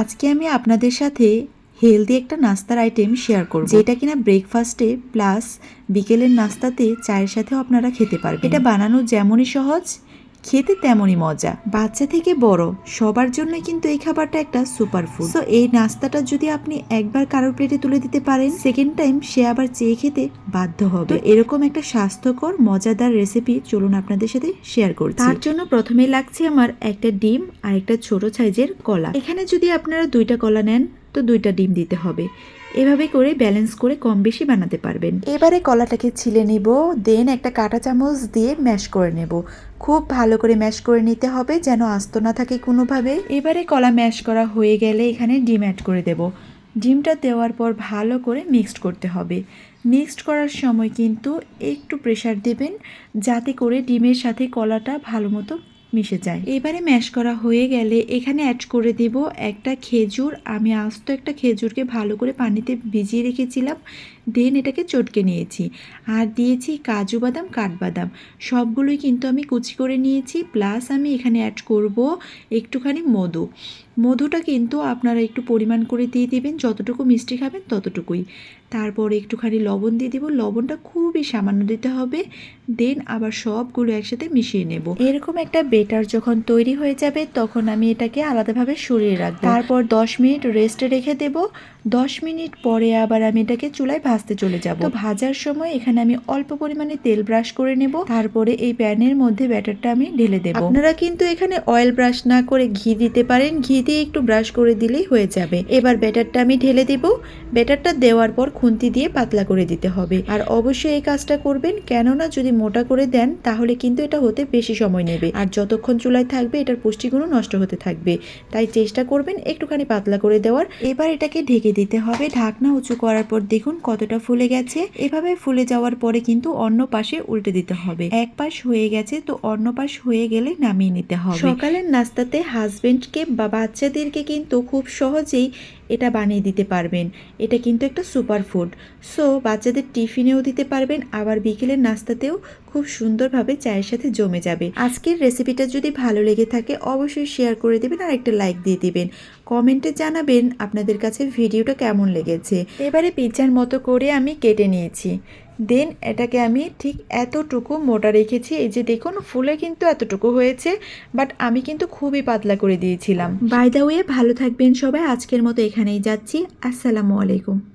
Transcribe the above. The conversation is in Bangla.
আজকে আমি আপনাদের সাথে হেলদি একটা নাস্তার আইটেম শেয়ার করব। যেটা কিনা ব্রেকফাস্টে প্লাস বিকেলের নাস্তাতে চায়ের সাথেও আপনারা খেতে পারবেন। এটা বানানো যেমনই সহজ খেতে তেমনই মজা। বাচ্চা থেকে বড় সবার জন্যই কিন্তু এই খাবারটা একটা সুপার ফুড তো এই নাস্তাটা যদি আপনি একবার কারোর প্লেটে তুলে দিতে পারেন সেকেন্ড টাইম সে আবার চেয়ে খেতে বাধ্য হবে। তো এরকম একটা স্বাস্থ্যকর মজাদার রেসিপি চলুন আপনাদের সাথে শেয়ার করছি। তার জন্য প্রথমেই লাগছে আমার একটা ডিম আর একটা ছোট সাইজের কলা। এখানে যদি আপনারা দুইটা কলা নেন তো দুইটা ডিম দিতে হবে। এভাবে করে ব্যালেন্স করে কম বেশি বানাতে পারবেন। এবারে কলাটাকে ছিলে নিব দেন একটা কাঁটা চামচ দিয়ে ম্যাশ করে নেব। খুব ভালো করে ম্যাশ করে নিতে হবে যেন আস্ত না থাকে কোনোভাবে। এবারে কলা ম্যাশ করা হয়ে গেলে এখানে ডিম অ্যাড করে দেব। ডিমটা দেওয়ার পর ভালো করে মিক্সড করতে হবে। মিক্সড করার সময় কিন্তু একটু প্রেশার দেবেন যাতে করে ডিমের সাথে কলাটা ভালো মতো মিশে যায়। এবারে ম্যাশ করা হয়ে গেলে এখানে অ্যাড করে দেব একটা খেজুর। আমি আস্ত একটা খেজুরকে ভালো করে পানিতে ভিজিয়ে রেখেছিলাম। দেন এটাকে চটকে নিয়েছি। আর দিয়েছি কাজু বাদাম, কাঠবাদাম। সবগুলোই কিন্তু আমি কুচি করে নিয়েছি। প্লাস আমি এখানে অ্যাড করব একটুখানি মধু। মধুটা কিন্তু আপনারা একটু পরিমাণ করে দিয়ে দিবেন। যতটুকু মিষ্টি খাবেন ততটুকুই। তারপর একটুখানি লবণ দিয়ে দিব। লবণটা খুবই সামান্য দিতে হবে। দেন আবার সবগুলো একসাথে মিশিয়ে নেব। এরকম একটা বেটার যখন তৈরি হয়ে যাবে, তখন আমি এটাকে আলাদাভাবে সরিয়ে রাখব। তারপর দশ মিনিট রেস্টে রেখে দেব। দশ মিনিট পরে আবার আমি এটাকে চুলায় ভাজতে চলে যাব। তো ভাজার সময় এখানে আমি অল্প পরিমাণে তেল ব্রাশ করে নেব। তারপরে এই প্যানের মধ্যে ব্যাটারটা আমি ঢেলে দেব। আপনারা কিন্তু এখানে অয়েল ব্রাশ না করে ঘি দিতে পারেন। ঘি দিয়ে একটু ব্রাশ করে দিলেই হয়ে যাবে। এবার ব্যাটারটা আমি ঢেলে দেব। ব্যাটারটা দেওয়ার পর খুন্তি দিয়ে পাতলা করে দিতে হবে। আর অবশ্যই এই কাজটা করবেন, কেননা যদি মোটা করে দেন, তাহলে কিন্তু এটা হতে বেশি সময় নেবে। আর যতক্ষণ চুলায় থাকবে, এটার পুষ্টিগুণও নষ্ট হতে থাকবে। তাই চেষ্টা করবেন একটুখানি পাতলা করে দেওয়ার। এবার এটাকে ঢেকে দিতে হবে। ঢাকনা উঁচু করার পর দেখুন কতটা ফুলে গেছে। এভাবে ফুলে যাওয়ার পরে কিন্তু অন্য পাশে উল্টে দিতে হবে। এক পাশ হয়ে গেছে, তো অন্য পাশ হয়ে গেলে নামিয়ে নিতে হবে। সকালের নাস্তাতে হাজবেন্ডকে বা বাচ্চাদেরকে কিন্তু খুব সহজেই এটা বানিয়ে দিতে পারবেন। এটা কিন্তু একটা সুপার ফুড। সো, বাচ্চাদের টিফিনেও দিতে পারবেন, আবার বিকেলের নাস্তাতেও খুব সুন্দরভাবে চায়ের সাথে জমে যাবে। আজকের রেসিপিটা যদি ভালো লেগে থাকে, অবশ্যই শেয়ার করে দেবেন আর একটা লাইক দিয়ে দিবেন। কমেন্টে জানাবেন আপনাদের কাছে ভিডিওটা কেমন লেগেছে। এবারে পিৎজার মতো করে আমি কেটে নিয়েছি। দেন এটাকে আমি ঠিক এতটুকু মোটা রেখেছি। এই যে দেখুন, ফুলে কিন্তু এতটুকু হয়েছে বাট আমি কিন্তু খুবই পাতলা করে দিয়েছিলাম। বাই দ্য ওয়ে ভালো থাকবেন সবাই। আজকের মতো এখানেই যাচ্ছি। আসসালামু আলাইকুম।